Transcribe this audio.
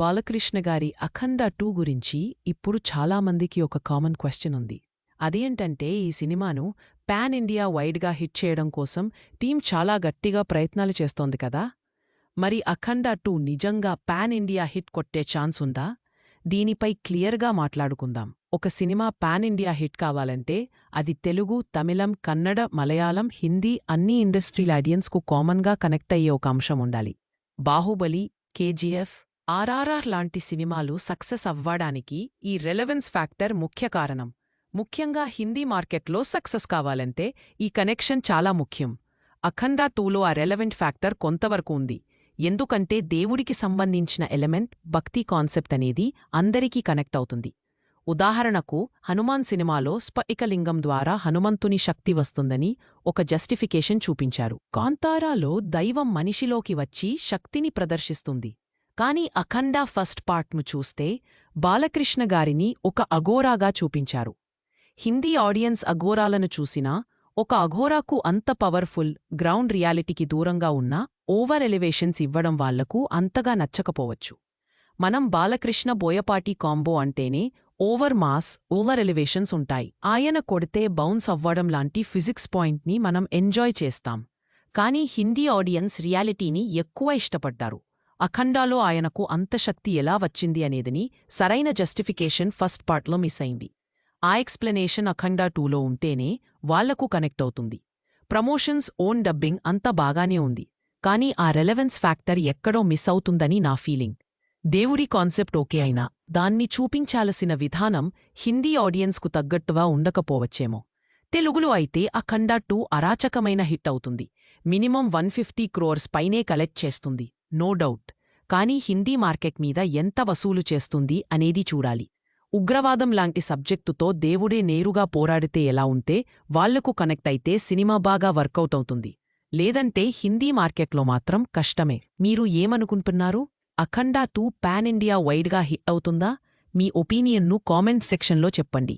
బాలకృష్ణ గారి అఖండ టూ గురించి ఇప్పుడు చాలామందికి ఒక కామన్ క్వశ్చన్ ఉంది. అదేంటంటే ఈ సినిమాను పాన్ ఇండియా వైడ్గా హిట్ చేయడం కోసం టీం చాలా గట్టిగా ప్రయత్నాలు చేస్తోంది కదా? మరి అఖండ టూ నిజంగా పాన్ ఇండియా హిట్ కొట్టే ఛాన్స్ ఉందా? దీనిపై క్లియర్గా మాట్లాడుకుందాం. ఒక సినిమా పాన్ ఇండియా హిట్ కావాలంటే అది తెలుగు తమిళం కన్నడ మలయాళం హిందీ అన్ని ఇండస్ట్రీల ఆడియన్స్కు కామన్గా కనెక్ట్ అయ్యే ఒక అంశం ఉండాలి. బాహుబలి కేజీఎఫ్ ఆర్ఆర్ఆర్ లాంటి సినిమాలు సక్సెస్ అవ్వడానికి ఈ రెలవెన్స్ ఫ్యాక్టర్ ముఖ్య కారణం. ముఖ్యంగా హిందీ మార్కెట్లో సక్సెస్ కావాలంటే ఈ కనెక్షన్ చాలా ముఖ్యం. అఖండ టూలో ఆ రెలవెంట్ ఫ్యాక్టర్ కొంతవరకు ఉంది. ఎందుకంటే దేవుడికి సంబంధించిన ఎలిమెంట్ భక్తి కాన్సెప్ట్ అనేది అందరికీ కనెక్ట్ అవుతుంది. ఉదాహరణకు హనుమాన్ సినిమాలో స్ఫటికలింగం ద్వారా హనుమంతుని శక్తి వస్తుందని ఒక జస్టిఫికేషన్ చూపించారు. కాంతారాలో దైవం మనిషిలోకి వచ్చి శక్తిని ప్రదర్శిస్తుంది. కాని అఖండ ఫస్ట్ పార్ట్ను చూస్తే బాలకృష్ణ గారిని ఒక అఘోరాగా చూపించారు. హిందీ ఆడియన్స్ అఘోరాలను చూసినా ఒక అఘోరాకు అంత పవర్ఫుల్ గ్రౌండ్ రియాలిటీకి దూరంగా ఉన్న ఓవర్ ఎలివేషన్స్ ఇవ్వడం వాళ్ళకు అంతగా నచ్చకపోవచ్చు. మనం బాలకృష్ణ బోయపాటి కాంబో అంటేనే ఓవర్ మాస్ ఓవర్ ఎలివేషన్స్ ఉంటాయి. ఆయన కొడితే బౌన్స్ అవ్వడం లాంటి ఫిజిక్స్ పాయింట్ని మనం ఎంజాయ్ చేస్తాం. కానీ హిందీ ఆడియన్స్ రియాలిటీని ఎక్కువ ఇష్టపడ్డారు. అఖండాలో ఆయనకు అంత శక్తి ఎలా వచ్చింది అనేదని సరైన జస్టిఫికేషన్ ఫస్ట్ పార్ట్లో మిస్ అయింది. ఆ ఎక్స్ప్లెనేషన్ అఖండ టూలో ఉంటేనే వాళ్ళకు కనెక్ట్ అవుతుంది. ప్రమోషన్స్ ఓన్ డబ్బింగ్ అంత బాగానే ఉంది. కానీ ఆ రెలవెన్స్ ఫ్యాక్టర్ ఎక్కడో మిస్ అవుతుందని నా ఫీలింగ్. దేవుడి కాన్సెప్ట్ ఓకే అయినా దాన్ని చూపించాల్సిన విధానం హిందీ ఆడియన్స్కు తగ్గట్టుగా ఉండకపోవచ్చేమో. తెలుగులో అయితే అఖండ టూ అరాచకమైన హిట్ అవుతుంది. మినిమం వన్ ఫిఫ్టీ క్రోర్స్ పైనే కలెక్ట్ చేస్తుంది. No doubt. కానీ హిందీ మార్కెట్ మీద ఎంత వసూలు చేస్తుంది అనేది చూడాలి. ఉగ్రవాదం లాంటి సబ్జెక్టుతో దేవుడే నేరుగా పోరాడితే ఎలా ఉంటే వాళ్ళకు కనెక్ట్ అయితే సినిమా బాగా వర్కౌట్ అవుతుంది. లేదంటే హిందీ మార్కెట్లో మాత్రం కష్టమే. మీరు ఏమనుకుంటున్నారు? అఖండా టూ పాన్ ఇండియా వైడ్గా హిట్ అవుతుందా? మీ ఒపీనియన్ను కామెంట్ సెక్షన్లో చెప్పండి.